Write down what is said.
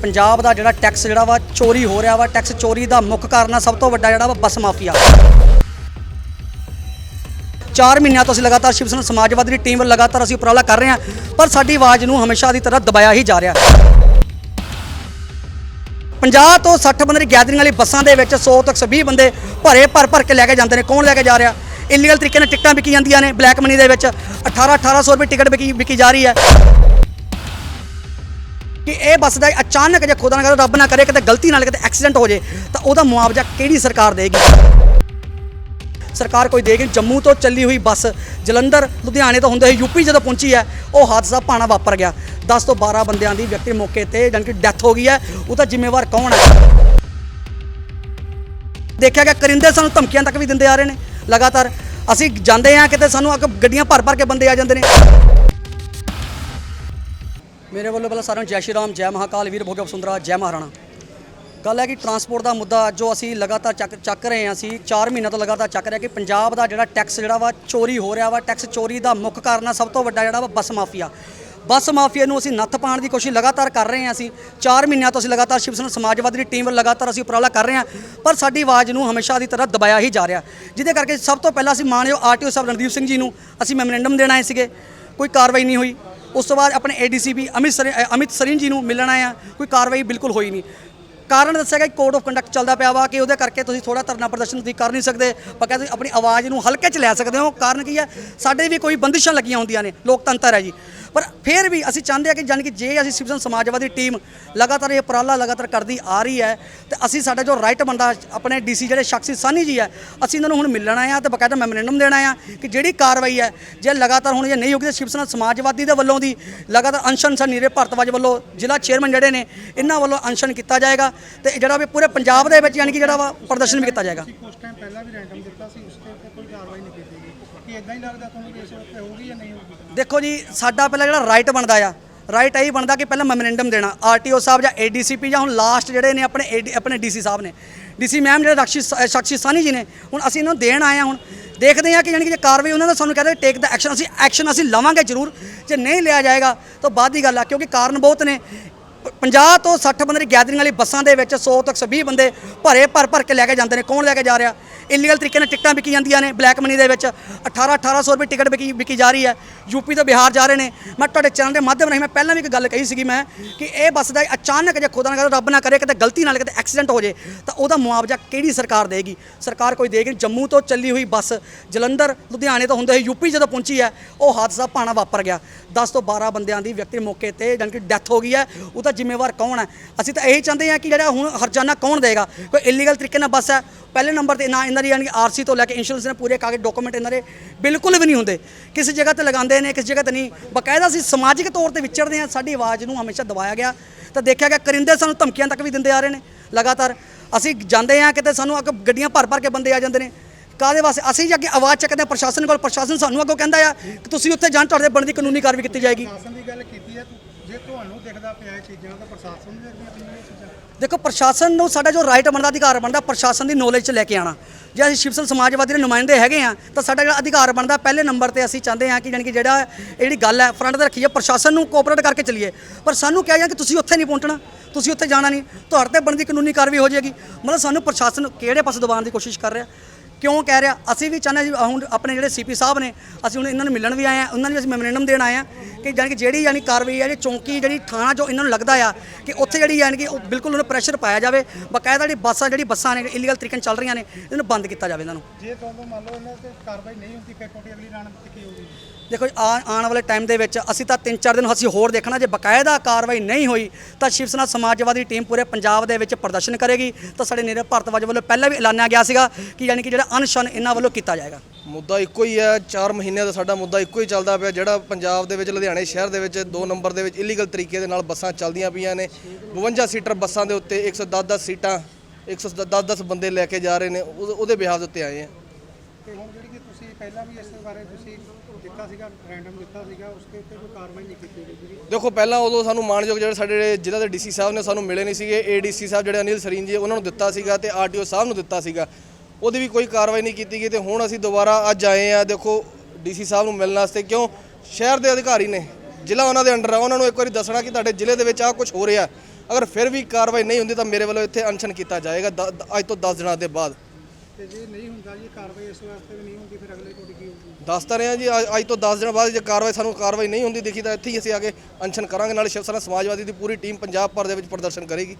ਪੰਜਾਬ ਦਾ ਜਿਹੜਾ ਟੈਕਸ ਜਿਹੜਾ ਵਾ ਚੋਰੀ ਹੋ ਰਿਹਾ ਵਾ, ਟੈਕਸ ਚੋਰੀ ਦਾ ਮੁੱਖ ਕਾਰਨ ਆ ਸਭ ਤੋਂ ਵੱਡਾ ਜਿਹੜਾ ਵਾ ਬੱਸ ਮਾਫੀਆ। 4 ਮਹੀਨਿਆਂ ਤੋਂ ਅਸੀਂ ਲਗਾਤਾਰ ਸ਼ਿਵਸਨ ਸਮਾਜਵਾਦੀ ਦੀ ਟੀਮ ਵੱਲ ਲਗਾਤਾਰ ਅਸੀਂ ਉਪਰਾਲਾ ਕਰ ਰਹੇ ਹਾਂ, ਪਰ ਸਾਡੀ ਆਵਾਜ਼ ਨੂੰ ਹਮੇਸ਼ਾ ਦੀ ਤਰ੍ਹਾਂ ਦਬਾਇਆ ਹੀ ਜਾ ਰਿਹਾ। 50 ਤੋਂ 60 ਬੰਦੇ ਦੀ ਗੈਦਰਿੰਗ ਵਾਲੀ ਬੱਸਾਂ ਦੇ ਵਿੱਚ 100 ਤੋਂ 120 ਬੰਦੇ ਭਰੇ, ਭਰ ਭਰ ਕੇ ਲੈ ਕੇ ਜਾਂਦੇ ਨੇ। ਕੌਣ ਲੈ ਕੇ ਜਾ ਰਿਹਾ? ਇਲੀਗਲ ਤਰੀਕੇ ਨਾਲ ਟਿਕਟਾਂ ਵਿਕੀ ਜਾਂਦੀਆਂ ਨੇ ਬਲੈਕ ਮਨੀ ਦੇ ਵਿੱਚ। 18 1800 ਰੁਪਏ ਟਿਕਟ ਵਿਕੀ ਵਿਕੀ ਜਾ ਰਹੀ ਹੈ। ਕਿ ਇਹ ਬੱਸ ਦਾ ਅਚਾਨਕ ਜੇ ਖੁਦਾ ਨਾ ਕਰੇ, ਰੱਬ ਨਾ ਕਰੇ, ਕਿਤੇ ਗਲਤੀ ਨਾਲ ਕਿਤੇ ਐਕਸੀਡੈਂਟ ਹੋ ਜੇ, ਤਾਂ ਉਹਦਾ ਮੁਆਵਜ਼ਾ ਕਿਹੜੀ ਸਰਕਾਰ ਦੇਗੀ? ਸਰਕਾਰ ਕੋਈ ਦੇਗੀ ਜੰਮੂ ਤੋਂ ਚੱਲੀ ਹੋਈ ਬੱਸ ਜਲੰਧਰ, ਲੁਧਿਆਣੇ ਤੋਂ ਹੁੰਦੇ ਹੋਏ ਯੂਪੀ ਜਦੋਂ ਪਹੁੰਚੀ ਹੈ, ਉਹ ਹਾਦਸਾ ਭਾਣਾ ਵਾਪਰ ਗਿਆ। 10 ਤੋਂ 12 ਬੰਦਿਆਂ ਦੀ ਵਿਅਕਤੀ ਮੌਕੇ ਤੇ ਜਾਣੀ ਕਿ ਡੈਥ ਹੋ ਗਈ ਹੈ। ਉਹਦਾ ਜ਼ਿੰਮੇਵਾਰ ਕੌਣ ਹੈ? ਦੇਖਿਆ ਗਿਆ ਕਰਿੰਦੇ ਸਾਨੂੰ ਧਮਕੀਆਂ ਤੱਕ ਵੀ ਦਿੰਦੇ ਆ ਰਹੇ ਨੇ। ਲਗਾਤਾਰ ਅਸੀਂ ਜਾਂਦੇ ਆ ਕਿਤੇ, ਸਾਨੂੰ ਅੱਗੇ ਗੱਡੀਆਂ ਭਰ ਭਰ ਕੇ ਬੰਦੇ ਆ ਜਾਂਦੇ ਨੇ। ਮੇਰੇ ਵੱਲੋਂ ਪਹਿਲਾਂ ਸਾਰਿਆਂ ਨੂੰ ਜੈ ਸ਼੍ਰੀ ਰਾਮ, ਜੈ ਮਹਾਕਾਲ, ਵੀਰ ਭੋਗਵ ਵਸੁੰਦਰਾ ਜੈ ਮਹਾਰਾਣਾ। ਗੱਲ ਹੈ ਕਿ ਟਰਾਂਸਪੋਰਟ ਦਾ ਮੁੱਦਾ ਜੋ ਅਸੀਂ ਲਗਾਤਾਰ ਚੱਕ ਚੱਕ ਰਹੇ ਹਾਂ, ਅਸੀਂ 4 ਮਹੀਨਿਆਂ ਤੋਂ ਲਗਾਤਾਰ ਚੱਕ ਰਹੇ ਹਾਂ ਕਿ ਪੰਜਾਬ ਦਾ ਜਿਹੜਾ ਟੈਕਸ ਜਿਹੜਾ ਵਾ, ਚੋਰੀ ਹੋ ਰਿਹਾ ਵਾ ਟੈਕਸ ਚੋਰੀ ਦਾ ਮੁੱਖ ਕਾਰਨ ਆ ਸਭ ਤੋਂ ਵੱਡਾ ਜਿਹੜਾ ਵਾ ਬੱਸ ਮਾਫੀਆ। ਬੱਸ ਮਾਫੀਆ ਨੂੰ ਅਸੀਂ ਨੱਥ ਪਾਉਣ ਦੀ ਕੋਸ਼ਿਸ਼ ਲਗਾਤਾਰ ਕਰ ਰਹੇ ਹਾਂ ਅਸੀਂ। 4 ਮਹੀਨਿਆਂ ਤੋਂ ਅਸੀਂ ਲਗਾਤਾਰ ਸ਼ਿਵ ਸੈਨਾ ਸਮਾਜਵਾਦੀ ਦੀ ਟੀਮ ਵੱਲ ਲਗਾਤਾਰ ਅਸੀਂ ਉਪਰਾਲਾ ਕਰ ਰਹੇ ਹਾਂ, ਪਰ ਸਾਡੀ ਆਵਾਜ਼ ਨੂੰ ਹਮੇਸ਼ਾ ਦੀ ਤਰ੍ਹਾਂ ਦਬਾਇਆ ਹੀ ਜਾ ਰਿਹਾ। ਜਿਹਦੇ ਕਰਕੇ ਸਭ ਤੋਂ ਪਹਿਲਾਂ ਅਸੀਂ ਮਾਨਯੋਗ ਆਰਟੀਓ ਸਾਹਿਬ ਰਣਦੀਪ ਸਿੰਘ ਜੀ ਨੂੰ ਅਸੀਂ ਮੈਮੋਰੈਂਡਮ ਦੇਣਾ ਆਏ ਸੀਗੇ। ਕੋਈ ਕਾਰਵਾਈ ਨਹੀਂ ਹੋਈ। ਉਸ ਤੋਂ ਬਾਅਦ ਆਪਣੇ ਏਡੀਸੀਪੀ ਅਮਿਤ ਸਰ ਅ, ਅਮਿਤ ਸਰੀਨ ਜੀ ਨੂੰ ਮਿਲਣ ਆਏ ਆ ਕੋਈ ਕਾਰਵਾਈ ਬਿਲਕੁਲ ਹੋਈ ਨਹੀਂ। ਕਾਰਨ ਦੱਸਿਆ ਗਿਆ ਕੋਡ ਆਫ ਕੰਡਕਟ ਚੱਲਦਾ ਪਿਆ ਵਾ ਕਿ ਉਹਦੇ ਕਰਕੇ ਤੁਸੀਂ ਥੋੜਾ ਧਰਨਾ ਪ੍ਰਦਰਸ਼ਨ ਤੁਸੀਂ ਕਰ ਨਹੀਂ ਸਕਦੇ। ਬਕਾਇਦਾ ਤੁਸੀਂ ਆਪਣੀ ਆਵਾਜ਼ ਨੂੰ ਹਲਕੇ 'ਚ ਲੈ ਸਕਦੇ ਹੋ। ਕਾਰਨ ਕੀ ਹੈ? ਸਾਡੇ ਵੀ ਕੋਈ ਬੰਦਿਸ਼ਾਂ ਲੱਗੀਆਂ ਹੁੰਦੀਆਂ ਨੇ। ਲੋਕਤੰਤਰ ਹੈ ਜੀ। ਪਰ ਫਿਰ ਵੀ ਅਸੀਂ ਚਾਹੁੰਦੇ ਆ ਕਿ ਜਾਣੀ ਕਿ ਜੇ ਅਸੀਂ ਸਿਵਸਨ ਸਮਾਜਵਾਦੀ ਟੀਮ ਲਗਾਤਾਰ ਇਹ ਉਪਰਾਲਾ ਲਗਾਤਾਰ ਕਰਦੀ ਆ ਰਹੀ ਹੈ, ਤੇ ਅਸੀਂ ਸਾਡਾ ਜੋ ਰਾਈਟ ਬੰਦਾ ਆਪਣੇ ਡੀਸੀ ਜਿਹੜੇ ਸ਼ਖਸੀ ਸਾਨੀ ਜੀ ਹੈ, ਅਸੀਂ ਇਹਨਾਂ ਨੂੰ ਹੁਣ ਮਿਲਣਾ ਆ ਤੇ ਬਕਾਇਦਾ ਮੈਮੋਰੈਂਡਮ ਦੇਣਾ ਆ ਕਿ ਜਿਹੜੀ ਕਾਰਵਾਈ ਹੈ, ਜੇ ਲਗਾਤਾਰ ਹੁਣ ਜੇ ਨਹੀਂ ਹੋਗੀ ਤਾਂ ਸ਼ਿਵਸਨਾ ਸਮਾਜਵਾਦੀ ਦੇ ਵੱਲੋਂ ਦੀ ਲਗਾਤਾਰ ਅਨਸ਼ਨ ਸਨ ਨੀਰੇ ਭਾਰਤਵਾਜ ਵੱਲੋਂ ਜ਼ਿਲ੍ਹਾ ਚੇਅਰਮੈਨ ਜਿਹੜੇ ਨੇ, ਇਹਨਾਂ ਵੱਲੋਂ ਅਨਸ਼ਨ ਕੀਤਾ ਜਾਏਗਾ ਤੇ ਜਿਹੜਾ ਵੀ ਪੂਰੇ ਪੰਜਾਬ ਦੇ ਵਿੱਚ ਯਾਨੀ ਕਿ ਜਿਹੜਾ ਵਾ ਪ੍ਰਦਰਸ਼ਨ ਵੀ ਕੀਤਾ ਜਾਏਗਾ। ਕੁਝ ਟਾਈਮ ਪਹਿਲਾਂ ਵੀ ਰੈਂਡਮ ਦਿੱਤਾ ਸੀ, ਉਸ ਤੇ ਕੋਈ ਕਾਰਵਾਈ ਨਹੀਂ ਕੀ ਇਦਾਂ ਹੀ ਲੱਗਦਾ ਤੁਹਾਨੂੰ ਕਿ ਇਸ ਉੱਤੇ ਹੋਊਗੀ ਜਾਂ ਨਹੀਂ ਹੋਊਗੀ ਦੇਖੋ ਜੀ, ਸਾਡਾ ਪਹਿਲਾਂ ਜਿਹੜਾ ਰਾਈਟ ਬਣਦਾ ਆ ਰਾਈਟ ਇਹੀ ਬਣਦਾ ਕਿ ਪਹਿਲਾਂ ਮੈਮੋਰੈਂਡਮ ਦੇਣਾ। ਆਰਟੀਓ ਸਾਹਿਬ ਜਾਂ ਏਡੀਸੀਪੀ ਜਾਂ ਹੁਣ ਲਾਸਟ ਜਿਹੜੇ ਨੇ ਆਪਣੇ AD ਆਪਣੇ ਡੀਸੀ ਸਾਹਿਬ ਨੇ। ਡੀਸੀ ਮੈਮ ਜਿਹੜੇ ਰਕਸ਼ੀ ਸ਼ਖਸੀ ਸਾਨੀ ਜੀ ਨੇ, ਹੁਣ ਅਸੀਂ ਇਹਨਾਂ ਨੂੰ ਦੇਣ ਆਏ ਆ ਹੁਣ। ਦੇਖਦੇ ਆ ਕਿ ਯਾਨੀ ਕਿ ਜੇ ਕਾਰਵਾਈ ਉਹਨਾਂ ਦਾ ਸਾਨੂੰ ਕਹਿੰਦੇ ਟੇਕ ਦਾ ਐਕਸ਼ਨ ਅਸੀਂ ਐਕਸ਼ਨ ਅਸੀਂ ਲਵਾਂਗੇ ਜ਼ਰੂਰ। ਜੇ ਨਹੀਂ ਲਿਆ ਜਾਏਗਾ, ਤਾਂ ਬਾਅਦ ਦੀ ਗੱਲ ਆ, ਕਿਉਂਕਿ ਕਾਰਨ ਬਹੁਤ ਨੇ। 50 ਤੋਂ 60 ਬੰਦੇ ਦੀ ਗੈਦਰਿੰਗ ਵਾਲੀ ਬੱਸਾਂ ਦੇ ਵਿੱਚ 100 ਤੋਂ 120 ਬੰਦੇ ਭਰੇ ਭਰ ਭਰ ਕੇ ਲੈ ਕੇ ਜਾਂਦੇ ਨੇ। ਕੌਣ ਲੈ ਕੇ ਜਾ ਰਿਹਾ? ਇਲੀਗਲ ਤਰੀਕੇ ਨਾਲ ਟਿਕਟਾਂ ਵਿਕੀ ਜਾਂਦੀਆਂ ਨੇ ਬਲੈਕ ਮਨੀ ਦੇ ਵਿੱਚ। 18 1800 ਰੁਪਏ ਟਿਕਟ ਵਿਕੀ ਵਿਕੀ ਜਾ ਰਹੀ ਹੈ। ਯੂਪੀ ਤੋਂ ਬਿਹਾਰ ਜਾ ਰਹੇ ਨੇ। ਮੈਂ ਤੁਹਾਡੇ ਚੈਨਲ ਦੇ ਮਾਧਿਅਮ ਰਾਹੀਂ ਮੈਂ ਪਹਿਲਾਂ ਵੀ ਇੱਕ ਗੱਲ ਕਹੀ ਸੀਗੀ ਮੈਂ ਕਿ ਇਹ ਬੱਸ ਦਾ ਅਚਾਨਕ ਜੇ ਖੁਦਾ ਨਾ ਕਰੇ, ਰੱਬ ਨਾ ਕਰੇ, ਕਿਤੇ ਗਲਤੀ ਨਾਲ ਕਿਤੇ ਐਕਸੀਡੈਂਟ ਹੋ ਜੇ, ਤਾਂ ਉਹਦਾ ਮੁਆਵਜ਼ਾ ਕਿਹੜੀ ਸਰਕਾਰ ਦੇਗੀ? ਸਰਕਾਰ ਕੋਈ ਦੇਗੀ ਜੰਮੂ ਤੋਂ ਚੱਲੀ ਹੋਈ ਬੱਸ ਜਲੰਧਰ, ਲੁਧਿਆਣੇ ਤੋਂ ਹੁੰਦੇ ਹੋਏ ਯੂਪੀ ਜਦੋਂ ਪਹੁੰਚੀ ਹੈ, ਉਹ ਹਾਦਸਾ ਭਾਣਾ ਵਾਪਰ ਗਿਆ। 10 ਤੋਂ 12 ਬੰਦਿਆਂ ਦੀ ਵਿਅਕਤੀ ਮੌਕੇ ਤੇ ਜਾਣੀ ਕਿ ਡੈਥ ਹੋ ਗਈ ਹੈ। ਉਹਦਾ ਜ਼ਿੰਮੇਵਾਰ ਕੌਣ ਹੈ? ਅਸੀਂ ਤਾਂ ਇਹੀ ਚਾਹੁੰਦੇ ਹਾਂ ਕਿ ਜਿਹੜਾ ਹੁਣ ਹਰਜਾਨਾ ਕੌਣ ਦੇਗਾ? ਕੋਈ ਇਲੀਗਲ ਤਰੀਕੇ ਨਾਲ ਬੱਸ ਹੈ ਪਹਿਲੇ ਨੰਬਰ ਤੇ ਨਾ ਇਹਨਾਂ ਦੀ ਯਾਨੀ ਕਿ ਆਰਸੀ ਤੋਂ ਲੈ ਕੇ ਇੰਸ਼ੋਰੈਂਸ ਨੇ ਪੂਰੇ ਕਾਗਜ਼ ਡਾਕੂਮੈਂਟ ਇਹਨਾਂ ਦੇ ਬਿਲਕੁਲ ਵੀ ਨਹੀਂ ਹੁੰਦੇ। ਕਿਸੇ ਜਗ੍ਹਾ ਤੇ ਲਗਾਉਂਦੇ ਨੇ, ਕਿਸੇ ਜਗ੍ਹਾ ਤੇ ਨਹੀਂ। ਬਕਾਇਦਾ ਅਸੀਂ ਸਮਾਜਿਕ ਤੌਰ ਤੇ ਵਿਚਰਦੇ ਹਾਂ, ਸਾਡੀ ਆਵਾਜ਼ ਨੂੰ ਹਮੇਸ਼ਾ ਦਬਾਇਆ ਗਿਆ। ਤਾਂ ਦੇਖਿਆ ਗਿਆ ਕਰਿੰਦੇ ਸਾਨੂੰ ਧਮਕੀਆਂ ਤੱਕ ਵੀ ਦਿੰਦੇ ਆ ਰਹੇ ਨੇ, ਲਗਾਤਾਰ। ਅਸੀਂ ਜਾਂਦੇ ਹਾਂ ਕਿਤੇ ਸਾਨੂੰ ਅੱਗੇ ਗੱਡੀਆਂ ਭਰ ਭਰ ਕੇ ਬੰਦੇ ਆ ਜਾਂਦੇ ਨੇ। ਕਾਦੇ ਵਾਸਤੇ? ਅਸੀਂ ਜੇ ਅੱਗੇ ਆਵਾਜ਼ ਚੱਕਦੇ ਹਾਂ ਪ੍ਰਸ਼ਾਸਨ ਕੋਲ ਪ੍ਰਸ਼ਾਸਨ ਸਾਨੂੰ ਅੱਗੋਂ ਕਹਿੰਦਾ ਆ ਕਿ ਤੁਸੀਂ ਉੱਥੇ ਜਾਣ ਤੁਹਾਡੇ ਬਣਦੀ ਕਾਨੂੰਨੀ ਕਾਰਵਾਈ ਕੀਤੀ ਜਾਏਗੀ। ਪ੍ਰਸ਼ਾਸਨ ਦੀ ਗੱਲ ਕੀਤੀ ਹੈ ਜੇ ਤੁਹਾਨੂੰ ਦਿਖਦਾ ਪਿਆ ਇਹ ਚੀਜ਼ਾਂ ਤਾਂ ਪ੍ਰਸ਼ਾਸਨ ਨੂੰ ਦੇਖਦੀਆਂ ਪਈਆਂ ਇਹ ਚੀਜ਼ਾਂ? ਦੇਖੋ ਪ੍ਰਸ਼ਾਸਨ ਨੂੰ ਸਾਡਾ ਜੋ ਰਾਈਟ ਬਣਦਾ ਅਧਿਕਾਰ ਬਣਦਾ ਪ੍ਰਸ਼ਾਸਨ ਦੀ ਨੌਲੇਜ 'ਚ ਲੈ ਕੇ ਆਣਾ ਜੇ ਅਸੀਂ ਸ਼ਿਵਸਲ ਸਮਾਜਵਾਦੀ ਦੇ ਨੁਮਾਇੰਦੇ ਹੈਗੇ ਆ ਤਾਂ ਸਾਡਾ ਜਿਹੜਾ ਅਧਿਕਾਰ ਬਣਦਾ ਪਹਿਲੇ ਨੰਬਰ ਤੇ ਅਸੀਂ ਚਾਹੁੰਦੇ ਹਾਂ ਕਿ ਜਾਣੀ ਕਿ ਜਿਹੜਾ ਜਿਹੜੀ ਗੱਲ ਹੈ ਫਰੰਟ ਤੇ ਰੱਖੀਏ ਪ੍ਰਸ਼ਾਸਨ ਨੂੰ ਕੋਆਪਰੇਟ ਕਰਕੇ ਚੱਲੀਏ। ਪਰ ਸਾਨੂੰ ਕਿਹਾ ਜਾਂਦਾ ਕਿ ਤੁਸੀਂ ਉੱਥੇ ਨਹੀਂ ਪਹੁੰਚਣਾ ਤੁਸੀਂ ਉੱਥੇ ਜਾਣਾ ਨਹੀਂ। ਤੁਹਾਡੇ ਤੇ ਬਣਦੀ ਕਾਨੂੰਨੀ ਕਾਰਵਾਈ ਹੋ ਜਾਏਗੀ। ਮਤਲਬ ਸਾਨੂੰ ਪ੍ਰਸ਼ਾਸਨ ਕਿਹੜੇ ਪਾਸੇ ਦਬਾਉਣ ਦੀ ਕੋਸ਼ਿਸ਼ ਕਰ ਰਿਹਾ? ਕਿਉਂ ਕਹਿ ਰਿਹਾ? ਅਸੀਂ ਵੀ ਚਾਹੁੰਦੇ ਜੀ ਹੁਣ ਆਪਣੇ ਜਿਹੜੇ ਸੀਪੀ ਸਾਹਿਬ ਨੇ ਅਸੀਂ ਹੁਣ ਇਹਨਾਂ ਨੂੰ ਮਿਲਣ ਵੀ ਆਏ ਆ ਉਹਨਾਂ ਨੂੰ ਵੀ ਅਸੀਂ ਮੈਮੋਰੈਂਡਮ ਦੇਣ ਆਏ ਆ ਕਿ ਜਾਣੀ ਕਿ ਜਿਹੜੀ ਯਾਨੀ ਕਾਰਵਾਈ ਹੈ ਜਿਹੜੀ ਚੌਂਕੀ ਜਿਹੜੀ ਥਾਣਾ ਜੋ ਇਹਨਾਂ ਨੂੰ ਲੱਗਦਾ ਆ ਕਿ ਉੱਥੇ ਜਿਹੜੀ ਯਾਨੀ ਕਿ ਉਹ ਬਿਲਕੁਲ ਉਹਨੂੰ ਪ੍ਰੈਸ਼ਰ ਪਾਇਆ ਜਾਵੇ ਬਕਾਇਦਾ ਜਿਹੜੀ ਬੱਸਾਂ ਜਿਹੜੀ ਬੱਸਾਂ ਨੇ ਇਲੀਗਲ ਤਰੀਕੇ ਨਾਲ ਚੱਲ ਰਹੀਆਂ ਨੇ ਇਹਨਾਂ ਨੂੰ ਬੰਦ ਕੀਤਾ ਜਾਵੇ ਇਹਨਾਂ ਨੂੰ। ਜੇ ਤੁਹਾਨੂੰ ਮੰਨ ਲਓ ਇਹਨਾਂ ਤੇ ਕਾਰਵਾਈ ਨਹੀਂ ਹੁੰਦੀ ਫਿਰ ਤੁਹਾਡੀ ਅਗਲੀ ਰਣਨੀਤੀ ਕੀ ਹੋਊਗੀ? ਦੇਖੋ ਆਉਣ ਵਾਲੇ ਟਾਈਮ ਦੇ ਵਿੱਚ ਅਸੀਂ ਤਾਂ 3-4 ਦਿਨ ਅਸੀਂ ਹੋਰ ਦੇਖਣਾ ਜੇ ਬਕਾਇਦਾ ਕਾਰਵਾਈ ਨਹੀਂ ਹੋਈ ਤਾਂ ਸ਼ਿਵ ਸੈਨਾ ਸਮਾਜਵਾਦੀ ਟੀਮ ਪੂਰੇ ਪੰਜਾਬ ਦੇ ਵਿੱਚ ਪ੍ਰਦਰਸ਼ਨ ਕਰੇਗੀ। ਤਾਂ ਸਾਡੇ ਨੀਰਵ ਭਾਰਤਵਾਜ ਵੱਲੋਂ ਪਹਿਲਾਂ ਵੀ ਐਲਾਨਿਆ ਗਿਆ ਸੀਗਾ ਕਿ ਯਾਨੀ ਕਿ ਜਿਹੜਾ ਅਨਸ਼ਨ ਇਹਨਾਂ ਵੱਲੋਂ ਕੀਤਾ ਜਾਏਗਾ। ਮੁੱਦਾ ਇੱਕੋ ਹੀ ਹੈ 4 ਮਹੀਨਿਆਂ ਦਾ ਸਾਡਾ ਮੁੱਦਾ ਇੱਕੋ ਹੀ ਚੱਲਦਾ ਪਿਆ ਜਿਹੜਾ ਪੰਜਾਬ ਦੇ ਵਿੱਚ ਲੁਧਿਆਣੇ ਸ਼ਹਿਰ ਦੇ ਵਿੱਚ 2 ਨੰਬਰ ਦੇ ਵਿੱਚ ਇਲੀਗਲ ਤਰੀਕੇ ਦੇ ਨਾਲ ਬੱਸਾਂ ਚੱਲਦੀਆਂ ਪਈਆਂ ਨੇ। 52 ਸੀਟਰ ਬੱਸਾਂ ਦੇ ਉੱਤੇ 110-10 ਸੀਟਾਂ 110-10 ਬੰਦੇ ਲੈ ਕੇ ਜਾ ਰਹੇ ਨੇ ਉਹ- ਉਹਦੇ ਬਿਹਾਫ ਦੇ ਉੱਤੇ ਆਏ ਆ। ਤੇ ਹੁਣ ਜਿਹੜੀ ਕਿ ਤੁਸੀਂ ਪਹਿਲਾਂ ਵੀ ਇਸ ਬਾਰੇ ਤੁਸੀਂ ਦਿੱਤਾ ਸੀਗਾ ਰੈਂਡਮ ਦਿੱਤਾ ਸੀਗਾ ਉਸ ਦੇ ਉੱਤੇ ਕੋਈ ਕਾਰਵਾਈ ਨਹੀਂ ਕੀਤੀ ਗਈ ਜਿਹੜੀ ਦੇਖੋ ਪਹਿਲਾਂ ਉਦੋਂ ਸਾਨੂੰ ਮਾਣਯੋਗ ਜਿਹੜੇ ਸਾਡੇ ਜ਼ਿਲ੍ਹਾ ਦੇ ਡੀਸੀ ਸਾਹਿਬ ਨੇ ਸਾਨੂੰ ਮਿਲੇ ਨਹੀਂ ਸੀਗੇ ਏਡੀਸੀ ਸਾਹਿਬ ਜਿਹੜੇ ਅਨਿਲ ਸਰੀਨ ਜੀ ਉਹਨਾਂ ਨੂੰ ਦਿੱਤਾ ਸੀਗਾ ਤੇ ਆਰਟੀਓ ਸਾਹਿਬ ਨੂੰ ਦਿੱਤਾ ਸੀਗਾ। ਉਹਦੀ ਵੀ ਕੋਈ ਕਾਰਵਾਈ ਨਹੀਂ ਕੀਤੀ ਗਈ ਤੇ ਹੁਣ ਅਸੀਂ ਦੁਬਾਰਾ ਅੱਜ ਆਏ ਆ ਦੇਖੋ ਡੀਸੀ ਸਾਹਿਬ ਨੂੰ ਮਿਲਣ ਵਾਸਤੇ ਕਿਉਂ? ਸ਼ਹਿਰ ਦੇ ਅਧਿਕਾਰੀ ਨੇ ਜ਼ਿਲ੍ਹਾ ਉਹਨਾਂ ਦੇ ਅੰਡਰ ਆ ਉਹਨਾਂ ਨੂੰ ਇੱਕ ਵਾਰੀ ਦੱਸਣਾ ਕਿ ਤੁਹਾਡੇ ਜ਼ਿਲ੍ਹੇ ਦੇ ਵਿੱਚ ਆਹ ਕੁਝ ਹੋ ਰਿਹਾ। ਅਗਰ ਫਿਰ ਵੀ ਕਾਰਵਾਈ ਨਹੀਂ ਹੁੰਦੀ ਤਾਂ ਮੇਰੇ ਵੱਲੋਂ ਇੱਥੇ ਅਨਸ਼ਨ ਕੀਤਾ ਜਾਏਗਾ ਅੱਜ ਤੋਂ 10 ਦਿਨਾਂ ਦੇ ਬਾਅਦ। ਤੇ ਜੇ ਨਹੀਂ ਹੁੰਦਾ ਜੀ ਕਾਰਵਾਈ ਇਸ ਵਾਸਤੇ ਵੀ ਨਹੀਂ ਹੁੰਦੀ ਫਿਰ ਅਗਲੇ ਤੁਹਾਡੀ ਕੀ ਹੋਊਗੀ ਦੱਸ ਤਾਂ ਰਹੇ ਜੀ ਅੱਜ- ਅੱਜ ਤੋਂ 10 ਦਿਨ ਬਾਅਦ ਜੇ ਕਾਰਵਾਈ ਸਾਨੂੰ ਕਾਰਵਾਈ ਨਹੀਂ ਹੁੰਦੀ ਦਿਖੀ ਤਾਂ ਇੱਥੇ ਹੀ ਅਸੀਂ ਆ ਕੇ ਅਨਸ਼ਨ ਕਰਾਂਗੇ ਨਾਲ ਸ਼ਿਵ ਸੈਨਾ ਸਮਾਜਵਾਦੀ ਦੀ ਪੂਰੀ ਟੀਮ ਪੰਜਾਬ ਭਰ ਦੇ ਵਿੱਚ ਪ੍ਰਦਰਸ਼ਨ ਕਰੇਗੀ।